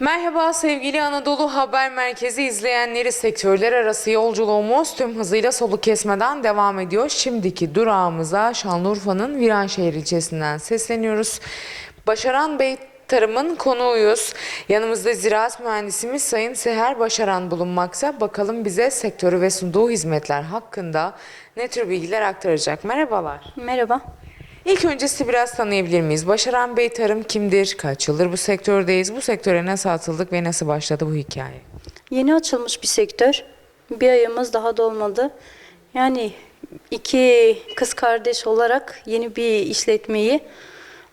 Merhaba sevgili Anadolu Haber Merkezi izleyenleri sektörler arası yolculuğumuz tüm hızıyla soluk kesmeden devam ediyor. Şimdiki durağımıza Şanlıurfa'nın Viranşehir ilçesinden sesleniyoruz. Başaran Bey Tarım'ın konuğuyuz. Yanımızda ziraat mühendisimiz Sayın Seher Başaran bulunmakta. Bakalım bize sektörü ve sunduğu hizmetler hakkında ne tür bilgiler aktaracak. Merhabalar. Merhaba. İlk önce sizi biraz tanıyabilir miyiz? Başaran Bey Tarım kimdir? Kaç yıldır bu sektördeyiz? Bu sektöre nasıl atıldık ve nasıl başladı bu hikaye? Yeni açılmış bir sektör. Bir ayımız daha dolmadı. Yani iki kız kardeş olarak yeni bir işletmeyi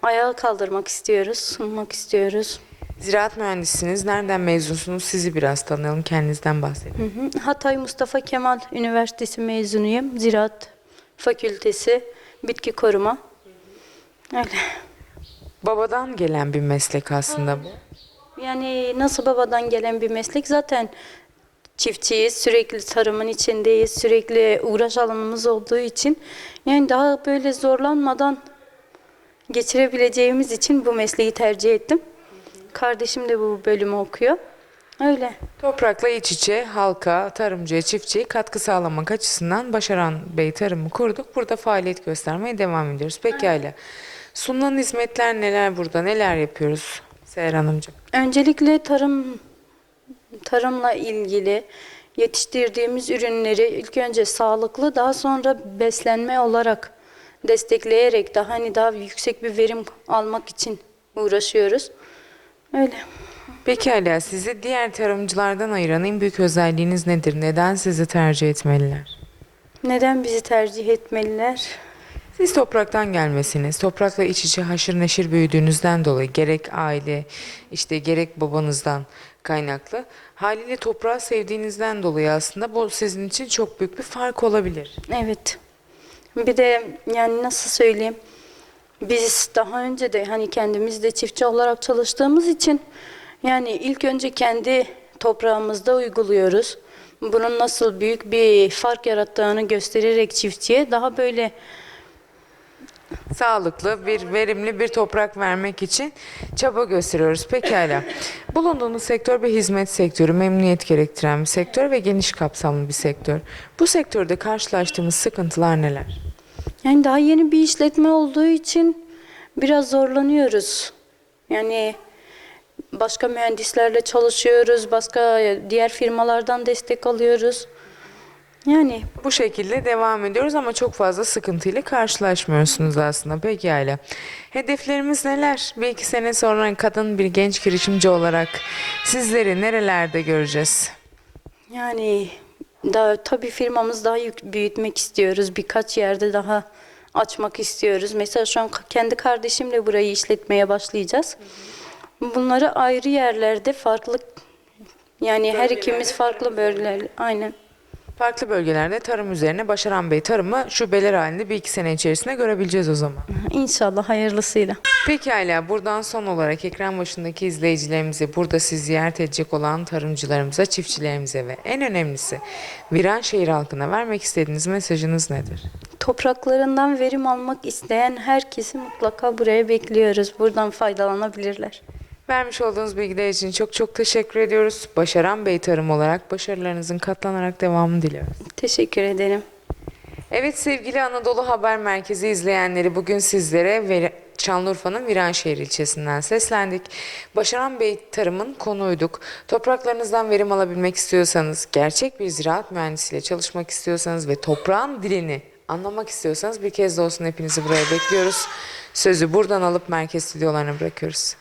ayağa kaldırmak istiyoruz, sunmak istiyoruz. Ziraat mühendisiniz. Nereden mezunsunuz? Sizi biraz tanıyalım. Kendinizden bahsedin. Hı hı. Hatay Mustafa Kemal Üniversitesi mezunuyum. Ziraat Fakültesi, Bitki Koruma. Öyle. Babadan gelen bir meslek aslında bu. Yani nasıl babadan gelen bir meslek zaten çiftçiyiz, sürekli tarımın içindeyiz, sürekli uğraş alanımız olduğu için yani daha böyle zorlanmadan geçirebileceğimiz için bu mesleği tercih ettim. Kardeşim de bu bölümü okuyor. Öyle. Toprakla iç içe halka, tarımcıya, çiftçiye katkı sağlamak açısından Başaran Bey Tarımı kurduk. Burada faaliyet göstermeye devam ediyoruz. Pekala. Sunulan hizmetler neler burada? Neler yapıyoruz? Seher Hanımcığım. Öncelikle tarım tarımla ilgili yetiştirdiğimiz ürünleri ilk önce sağlıklı daha sonra beslenme olarak destekleyerek daha hani daha yüksek bir verim almak için uğraşıyoruz. Öyle. Pekala. Sizi diğer tarımcılardan ayıran en büyük özelliğiniz nedir? Neden sizi tercih etmeliler? Neden bizi tercih etmeliler? Siz topraktan gelmesiniz, toprakla iç içe haşır neşir büyüdüğünüzden dolayı gerek aile, işte gerek babanızdan kaynaklı haliyle toprağı sevdiğinizden dolayı aslında bu sizin için çok büyük bir fark olabilir. Evet. Bir de yani nasıl söyleyeyim? Biz daha önce de hani kendimiz de çiftçi olarak çalıştığımız için yani ilk önce kendi toprağımızda uyguluyoruz. Bunun nasıl büyük bir fark yarattığını göstererek çiftçiye daha böyle Sağlıklı, bir verimli bir toprak vermek için çaba gösteriyoruz. Pekala. Bulunduğunuz sektör bir hizmet sektörü, memnuniyet gerektiren bir sektör ve geniş kapsamlı bir sektör. Bu sektörde karşılaştığımız sıkıntılar neler? yani daha yeni bir işletme olduğu için biraz zorlanıyoruz. Yani başka mühendislerle çalışıyoruz, başka diğer firmalardan destek alıyoruz. Yani Bu şekilde devam ediyoruz ama çok fazla sıkıntıyla karşılaşmıyorsunuz aslında. Pekala. Hedeflerimiz neler? Bir iki sene sonra kadın bir genç girişimci olarak sizleri nerelerde göreceğiz? Yani daha tabii firmamız daha yük- büyütmek istiyoruz. Birkaç yerde daha açmak istiyoruz. Mesela şu an kendi kardeşimle burayı işletmeye başlayacağız. Bunları ayrı yerlerde farklı yani her ikimiz farklı bölgeler aynen. Farklı bölgelerde tarım üzerine Başaran Bey tarımı şubeler halinde bir iki sene içerisinde görebileceğiz o zaman. İnşallah hayırlısıyla. Pekala buradan son olarak ekran başındaki izleyicilerimize, burada sizi ziyaret edecek olan tarımcılarımıza, çiftçilerimize ve en önemlisi Viranşehir halkına vermek istediğiniz mesajınız nedir? Topraklarından verim almak isteyen herkesi mutlaka buraya bekliyoruz. Buradan faydalanabilirler. Vermiş olduğunuz bilgiler için çok çok teşekkür ediyoruz. Başaran Bey Tarım olarak başarılarınızın katlanarak devamını diliyoruz. Teşekkür ederim. Evet sevgili Anadolu Haber Merkezi izleyenleri bugün sizlere Ver- Şanlıurfa'nın Viranşehir ilçesinden seslendik. Başaran Bey Tarım'ın konuyduk. Topraklarınızdan verim alabilmek istiyorsanız, gerçek bir ziraat mühendisiyle çalışmak istiyorsanız ve toprağın dilini anlamak istiyorsanız bir kez de olsun hepinizi buraya bekliyoruz. Sözü buradan alıp merkez stüdyolarına bırakıyoruz.